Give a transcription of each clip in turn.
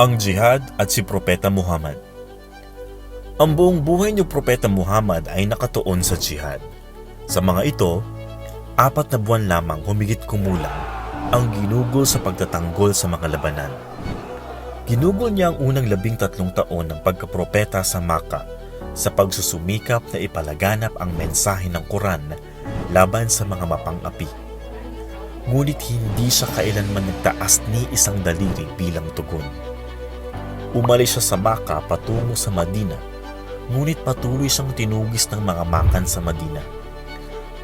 ang jihad at si Propeta Muhammad. Ang buong buhay ni Propeta Muhammad ay nakatuon sa jihad. Sa mga ito, apat na buwan lamang humigit kumulang ang ginugol sa pagtatanggol sa mga labanan. Ginugol niya ang unang labing tatlong taon ng pagkapropeta sa Maka sa pagsusumikap na ipalaganap ang mensahe ng Quran laban sa mga mapang-api. Ngunit hindi siya kailanman nagtaas ni isang daliri bilang tugon. Umalis siya sa Maka patungo sa Madina, ngunit patuloy siyang tinugis ng mga makan sa Madina.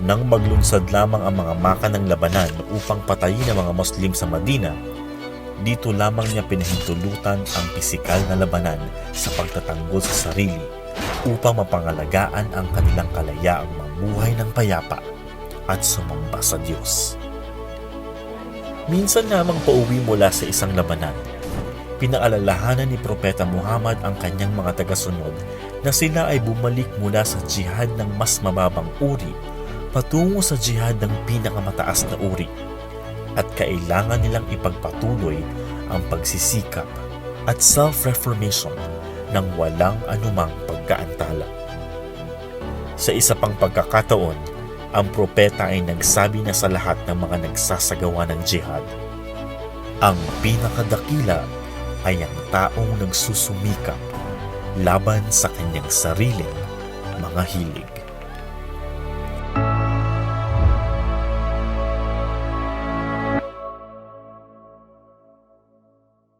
Nang maglunsad lamang ang mga makan ng labanan upang patayin ang mga Muslim sa Madina, dito lamang niya pinahintulutan ang pisikal na labanan sa pagtatanggol sa sarili upang mapangalagaan ang kanilang kalayaang mamuhay ng payapa at sumamba sa Diyos. Minsan namang pauwi mula sa isang labanan, pinaalalahanan ni Propeta Muhammad ang kanyang mga tagasunod na sila ay bumalik mula sa jihad ng mas mababang uri patungo sa jihad ng pinakamataas na uri at kailangan nilang ipagpatuloy ang pagsisikap at self-reformation ng walang anumang pagkaantala. Sa isa pang pagkakataon, ang propeta ay nagsabi na sa lahat ng mga nagsasagawa ng jihad, ang pinakadakila ay ang taong nagsusumikap laban sa kanyang sariling mga hilig.